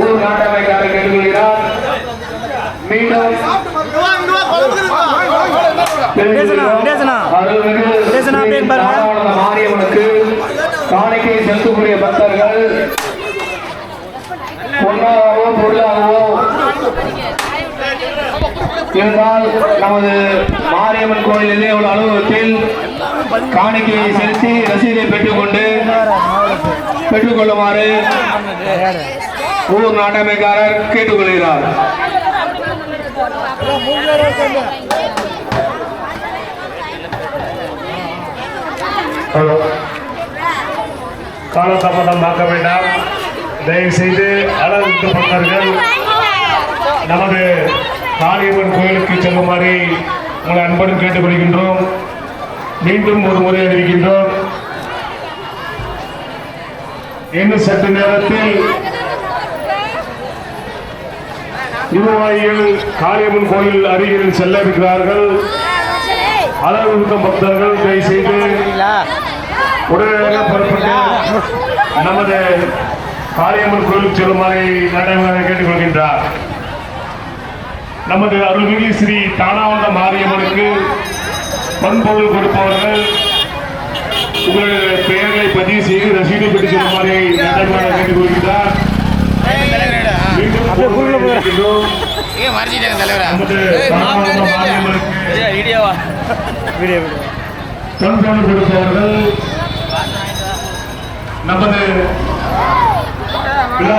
ஊர் கேட்டுக்கொள்கிறார். மீண்டும் மாரியம்மனுக்கு காணிக்கை செலுத்தக்கூடிய பக்தர்கள். பொன்னாகவோ பொருளாகவோ இருந்தால் நமது மாரியம்மன் கோயில் இதே ஒரு அலுவலகத்தில் காணிக்கையை செலுத்தி ரசீதை பெற்றுக்கொண்டு பெற்றுக்கொள்ளுமாறு ஊர் நாட்டமைக்காரர் கேட்டுக்கொள்கிறார். ஹலோ. காலதாமதம் ஆக்க வேண்டாம். தயவு செய்து அழகு பக்தர்கள் நமது காளியம்மன் கோயிலுக்கு செல்லுமாறு உங்களை அன்புடன் கேட்டுக்கொள்கின்றோம். மீண்டும் ஒரு முறை அறிவிக்கின்றோம். இன்னும் சற்று நேரத்தில் நிர்வாகிகள் காளியம்மன் கோயில் அருகில் செல்ல இருக்கிறார்கள் அளவுக்க பக்தர்கள் தயவு செய்து உடனடியாக புறப்பட்டு நமது காளியம்மன் கோயிலுக்கு செல்லுமாறு நடைமுறை கேட்டுக்கொள்கின்றார். நமது அருள்மிகு ஸ்ரீ தானாவந்த மாரியம்மனுக்கு பண்பொருள் கொடுப்பவர்கள் உங்களுடைய பெயர்களை பதிவு செய்து ரசீது பெற்று செல்லுமாறு நடைமுறை கேட்டுக்கொள்கின்றார் மீண்டும் கேட்டுக்கொள்கின்றோம். ஏன் மறைச்சிட்டாங்க தலைவரா. நமது வீடியோ வீடியோ. விழா